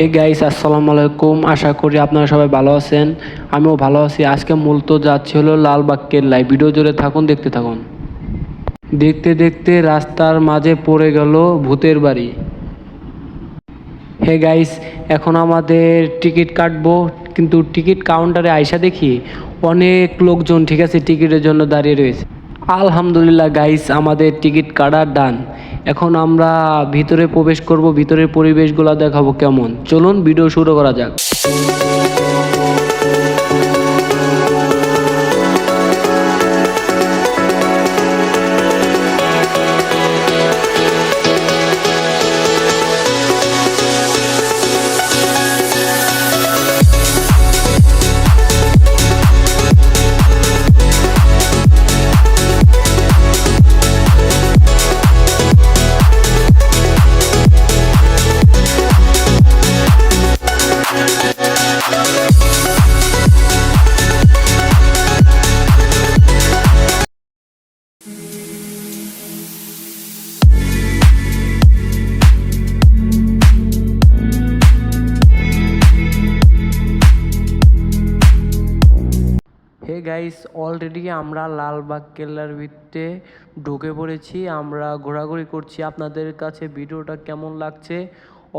Hey guys আসসালামু আলাইকুম আশা করি আপনারা সবাই ভালো আছেন। আমিও ভালো আছি। আজকে মূলত যাচ্ছি হলো লালবাগ কেল্লায় ভিডিও জুড়ে। থাকুন, দেখতে থাকুন। দেখতে দেখতে রাস্তার মাঝে পড়ে গেল ভূতের বাড়ি। হে গাইস এখন আমাদের টিকিট কাটবো। কিন্তু টিকিট কাউন্টারে আইসা দেখি অনেক লোকজন, ঠিক আছে টিকিটের জন্য দাঁড়িয়ে রয়েছে। আলহামদুলিল্লাহ গাইস আমাদের টিকিট কাটার ডান এখন আমরা ভিতরে প্রবেশ করব, ভিতরের পরিবেশগুলো দেখাবো কেমন। চলুন ভিডিও শুরু করা যাক। হে গাইস অলরেডি আমরা লালবাগ কেল্লার ভিতরে ঢুকে পড়েছি। আমরা ঘোরাঘুরি করছি। আপনাদের কাছে ভিডিওটা কেমন লাগছে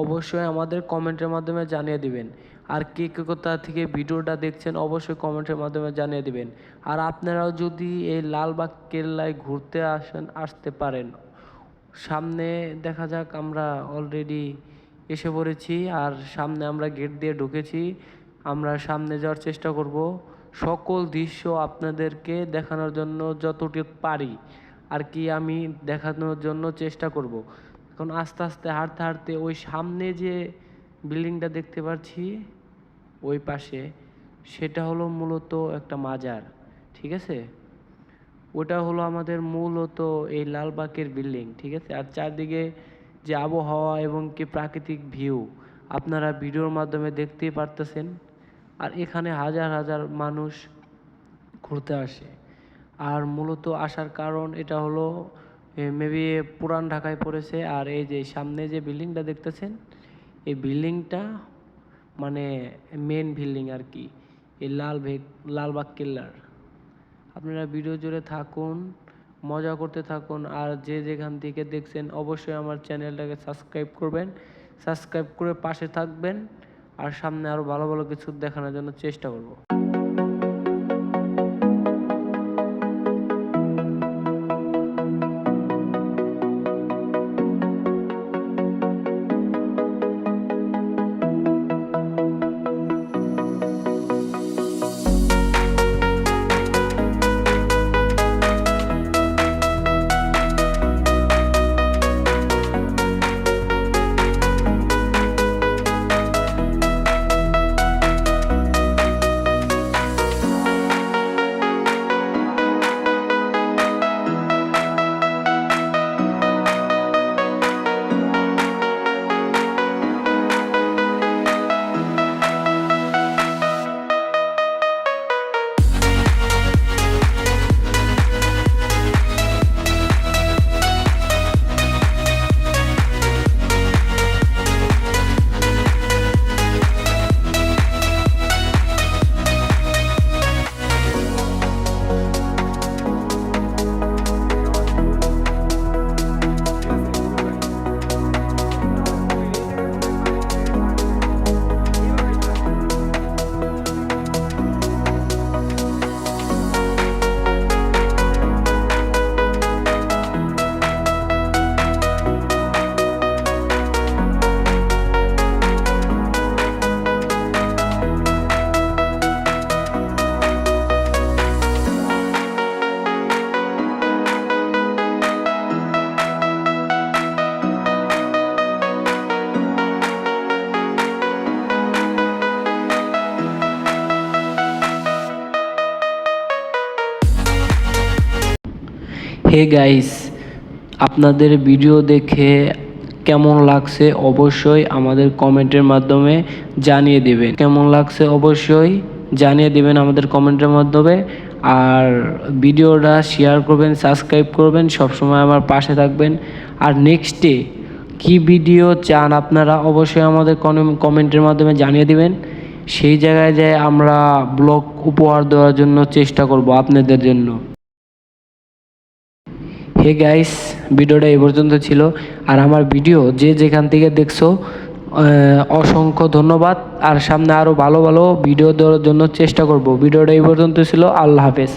অবশ্যই আমাদের কমেন্টের মাধ্যমে জানিয়ে দিবেন। আর কে কে কোথা থেকে ভিডিওটা দেখছেন অবশ্যই কমেন্টের মাধ্যমে জানিয়ে দিবেন। আর আপনারাও যদি এই লালবাগ কেল্লায় ঘুরতে আসেন, আসতে পারেন। সামনে দেখা যাক, আমরা অলরেডি এসে পড়েছি। আর সামনে আমরা গেট দিয়ে ঢুকেছি। আমরা সামনে যাওয়ার চেষ্টা করব। সকল দৃশ্য আপনাদেরকে দেখানোর জন্য যতটুকু পারি আর কি আমি দেখানোর জন্য চেষ্টা করব। এখন আস্তে আস্তে হাঁটতে হাঁটতে ওই সামনে যে বিল্ডিংটা দেখতে পাচ্ছি, ওই পাশে সেটা হলো মূলত একটা মাজার, ঠিক আছে? ওটা হলো আমাদের মূলত এই লালবাগের বিল্ডিং, ঠিক আছে? আর চারদিকে যে আবহাওয়া এবং কি প্রাকৃতিক ভিউ, আপনারা ভিডিওর মাধ্যমে দেখতেই পারতেছেন। আর এখানে হাজার হাজার মানুষ ঘুরতে আসে। আর মূলত আসার কারণ এটা হলো মেবি পুরান ঢাকায় পড়েছে। আর এই যে সামনে যে বিল্ডিংটা দেখতেছেন, এই বিল্ডিংটা মানে মেন বিল্ডিং আর কি, এই লাল ভেগ লালবাগ কেল্লার। আপনারা ভিডিও জুড়ে থাকুন, মজা করতে থাকুন। আর যে যেখান থেকে দেখছেন, অবশ্যই আমার চ্যানেলটাকে সাবস্ক্রাইব করবেন। সাবস্ক্রাইব করে পাশে থাকবেন। আর সামনে আরও ভালো ভালো কিছু দেখানোর জন্য চেষ্টা করব। হে গাইস আপনাদের ভিডিও দেখে কেমন লাগছে অবশ্যই আমাদের কমেন্টের মাধ্যমে জানিয়ে দেবেন। কেমন লাগছে অবশ্যই জানিয়ে দেবেন আমাদের কমেন্টের মাধ্যমে। আর ভিডিওটা শেয়ার করবেন সাবস্ক্রাইব করবেন, সবসময় আমার পাশে থাকবেন। আর নেক্সটে কি ভিডিও চান আপনারা অবশ্যই আমাদের কমেন্টের মাধ্যমে জানিয়ে দিবেন। সেই জায়গায় যে আমরা ব্লগ উপহার দেওয়ার জন্য চেষ্টা করব আপনাদের জন্য। হে গাইস ভিডিওটা এ পর্যন্ত ছিল। আর আমার ভিডিও যে যেখান থেকে দেখছ অসংখ্য ধন্যবাদ। আর সামনে আরও ভালো ভালো ভিডিও দেওয়ার জন্য চেষ্টা করব। ভিডিওটা এই পর্যন্ত ছিল। আল্লাহ হাফেজ।